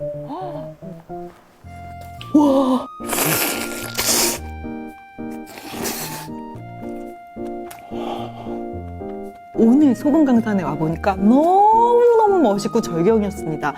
와. 오늘 소금 강산에 와 보니까 너무너무 멋있고 절경이었습니다.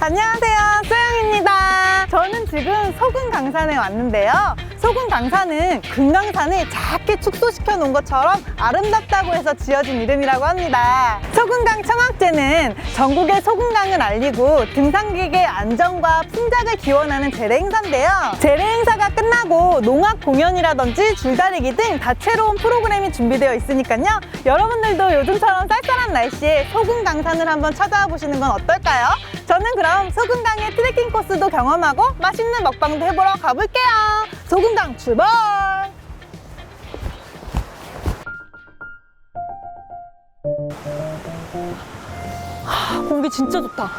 안녕하세요. 소영입니다. 저는 지금 소금 강산에 왔는데요. 소금 강산은 금강산을 작게 축소시켜 놓은 것처럼 아름답다고 해서 지어진 이름이라고 합니다. 소금강 청학제는 전국의 소금강을 알리고 등산객의 안전과 풍작을 기원하는 재래 행사인데요. 재래 행사가 끝나고 농악 공연이라든지 줄다리기 등 다채로운 프로그램이 준비되어 있으니까요. 여러분들도 요즘처럼 쌀쌀한 날씨에 소금 강산을 한번 찾아와 보시는 건 어떨까요? 저는 그럼 소금강의 트레킹 코스도 경험하고 맛있는 먹방도 해보러 가볼게요. 소금강 출발! 하, 공기 진짜 좋다.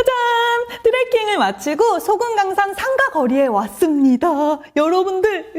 짜잔! 트레킹을 마치고 소금강산 상가 거리에 왔습니다. 여러분들,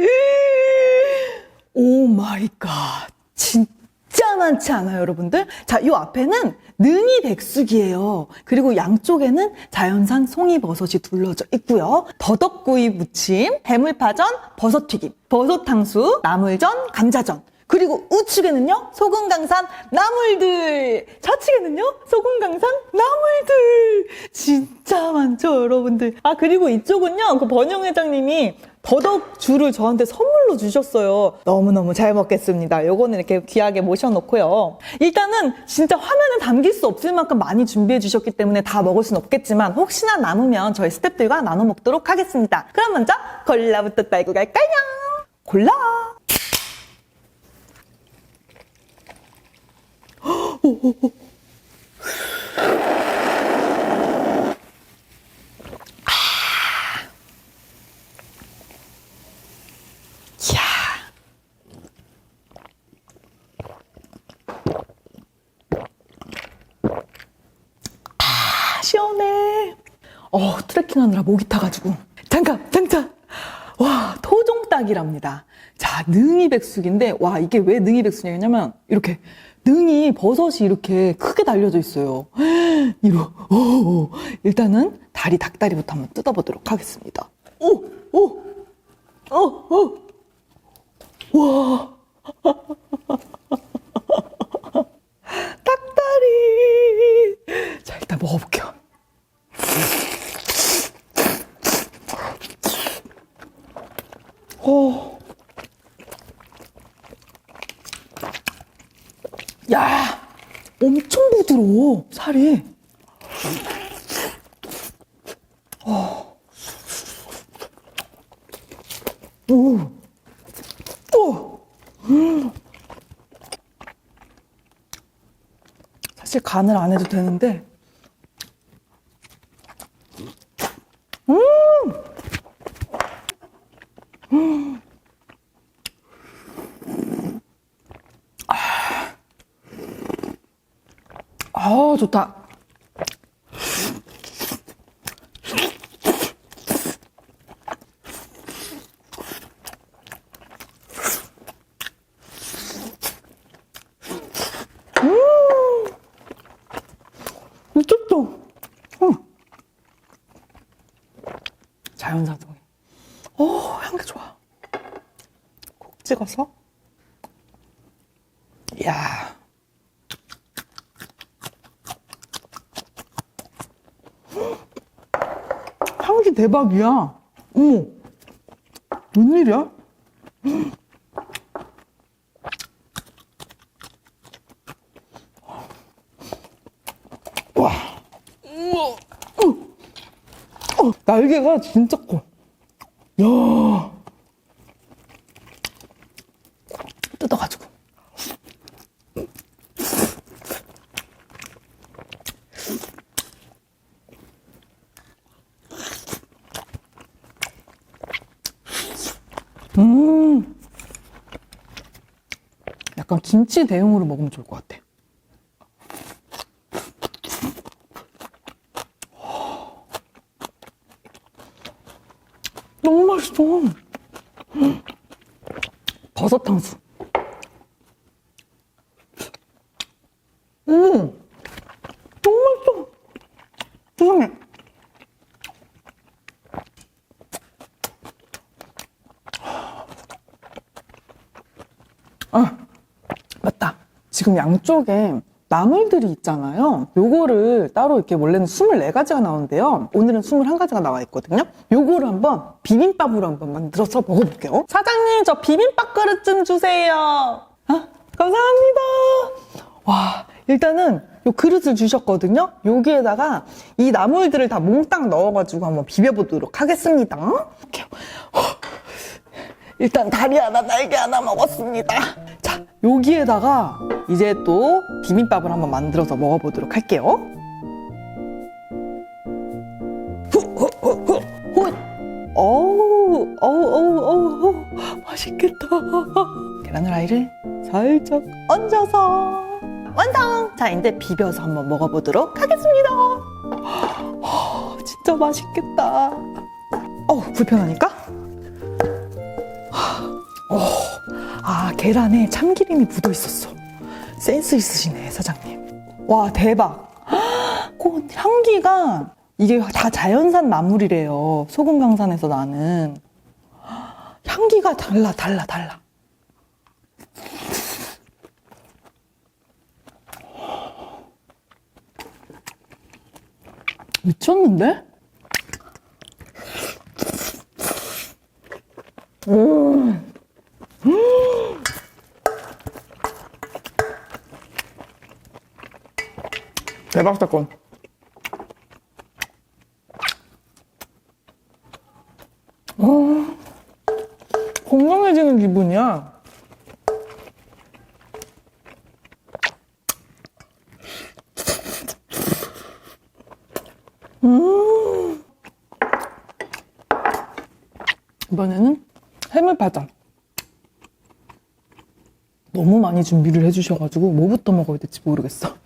오 마이 갓. 진짜 많지 않아요, 여러분들? 자, 요 앞에는 능이 백숙이에요. 그리고 양쪽에는 자연산 송이버섯이 둘러져 있고요. 더덕구이 무침, 해물파전, 버섯튀김, 버섯탕수, 나물전, 감자전, 그리고 우측에는요, 소금강산 나물들. 좌측에는요, 소금강산 나물들. 진짜 많죠, 여러분들. 아, 그리고 이쪽은요, 그 번영 회장님이 더덕 주를 저한테 선물로 주셨어요. 너무너무 잘 먹겠습니다. 요거는 이렇게 귀하게 모셔놓고요. 일단은 진짜 화면에 담길 수 없을 만큼 많이 준비해 주셨기 때문에 다 먹을 순 없겠지만 혹시나 남으면 저희 스탭들과 나눠 먹도록 하겠습니다. 그럼 먼저 콜라부터 딸고 갈까요? 콜라! 아, 시원해. 어, 트레킹 하느라 목이 타가지고. 잠깐, 잠깐. 와, 토종닭이랍니다. 자, 능이 백숙인데, 와, 이게 왜 능이 백숙이냐면, 이렇게, 능이, 버섯이 이렇게 크게 달려져 있어요. 오, 일단은 다리, 닭다리부터 한번 뜯어보도록 하겠습니다. 오, 오, 오, 오. 와. 닭다리. 자, 일단 먹어볼게요. 오. 야, 엄청 부드러워, 살이. 어. 오. 오. 사실 간을 안 해도 되는데 아 좋다. 응. 자연산 송이. 오, 향기 좋아. 콕 찍어서. 향기 대박이야. 어머. 웬일이야? 와. 우와. 어. 어, 날개가 진짜 커. 야. 뜯어가지고. 음. 약간 김치 대용으로 먹으면 좋을 것 같아. 너무 맛있어. 음. 버섯 탕수. 음, 너무 맛있어. 세상에. 아, 맞다. 지금 양쪽에 나물들이 있잖아요. 요거를 따로 이렇게 원래는 24가지가 나오는데요. 오늘은 21가지가 나와 있거든요. 요거를 한번 비빔밥으로 한번 만들어서 먹어볼게요. 사장님, 저 비빔밥 그릇 좀 주세요. 아, 감사합니다. 와, 일단은 요 그릇을 주셨거든요. 여기에다가 이 나물들을 다 몽땅 넣어가지고 한번 비벼보도록 하겠습니다. 이렇게. 일단 다리 하나, 날개 하나 먹었습니다. 자, 여기에다가 이제 또 비빔밥을 한번 만들어서 먹어보도록 할게요. 어우, 어우, 어우, 어우, 맛있겠다. 계란 후라이를 살짝 얹어서 완성! 자, 이제 비벼서 한번 먹어보도록 하겠습니다. 아, 진짜 맛있겠다. 어우, 불편하니까? 아, 계란에 참기름이 묻어 있었어. 센스 있으시네, 사장님. 와, 대박. 그 향기가 이게 다 자연산 나물이래요. 소금 강산에서 나는. 향기가 달라, 달라, 달라. 미쳤는데? 대박 사건. 어, 건강해지는 기분이야. 음. 이번에는 해물파전. 너무 많이 준비를 해주셔가지고 뭐부터 먹어야 될지 모르겠어.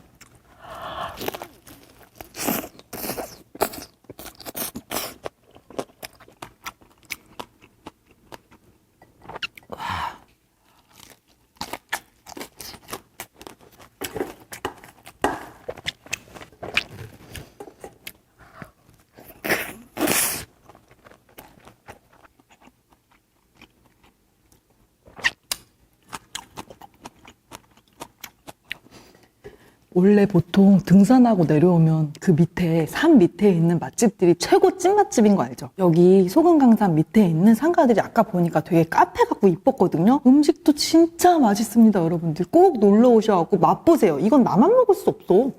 원래 보통 등산하고 내려오면 그 밑에 산 밑에 있는 맛집들이 최고 찐맛집인 거 알죠? 여기 소금강산 밑에 있는 상가들이 아까 보니까 되게 카페 같고 이뻤거든요. 음식도 진짜 맛있습니다, 여러분들. 꼭 놀러 오셔갖고 맛보세요. 이건 나만 먹을 수 없어.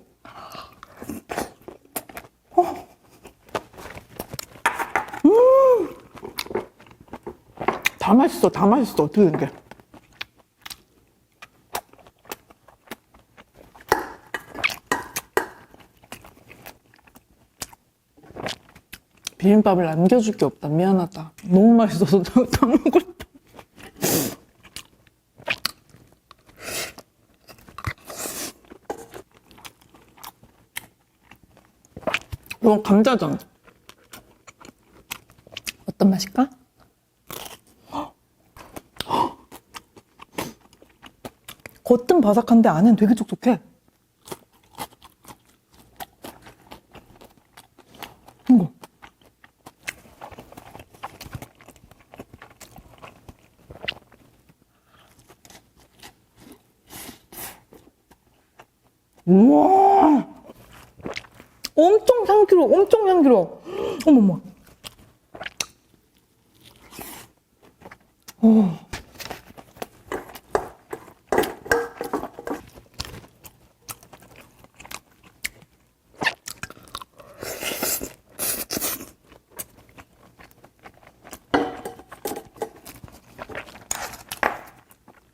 어. 음. 다 맛있어, 다 맛있어. 어떻게 된 게. 비빔밥을 남겨줄 게 없다. 미안하다. 너무 맛있어서 다 먹었다. 이건 감자전. 어떤 맛일까? 겉은 바삭한데 안은 되게 촉촉해. 우와! 엄청 향기로워, 엄청 향기로워. 어머머.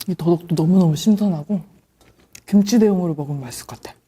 이 더덕도 너무너무 신선하고 김치 대용으로 먹으면 맛있을 것 같아. 와.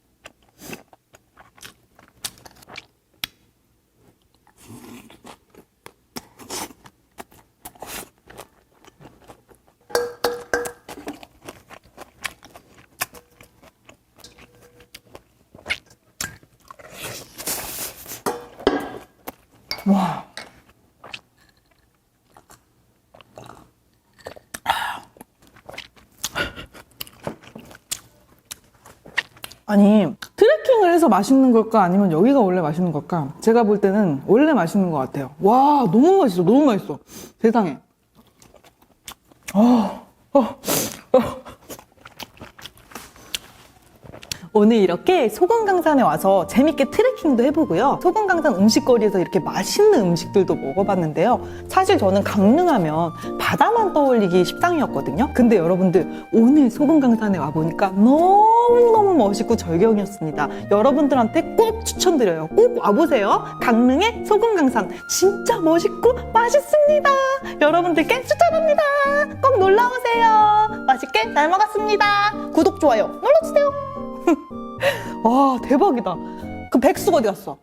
트레킹을 해서 맛있는 걸까? 아니면 여기가 원래 맛있는 걸까? 제가 볼 때는 원래 맛있는 것 같아요. 와 너무 맛있어 너무 맛있어. 세상에. 어, 어, 어. 오늘 이렇게 소금강산에 와서 재밌게 트레킹도 해보고요. 소금강산 음식거리에서 이렇게 맛있는 음식들도 먹어봤는데요. 사실 저는 강릉하면 바다만 떠올리기 십상이었거든요. 근데 여러분들 오늘 소금강산에 와보니까 너무너무 멋있고 절경이었습니다. 여러분들한테 꼭 추천드려요. 꼭 와보세요. 강릉의 소금강산 진짜 멋있고 맛있습니다. 여러분들께 추천합니다. 꼭 놀러오세요. 맛있게 잘 먹었습니다. 구독, 좋아요 눌러주세요. 와 대박이다. 그 백숙 어디 갔어?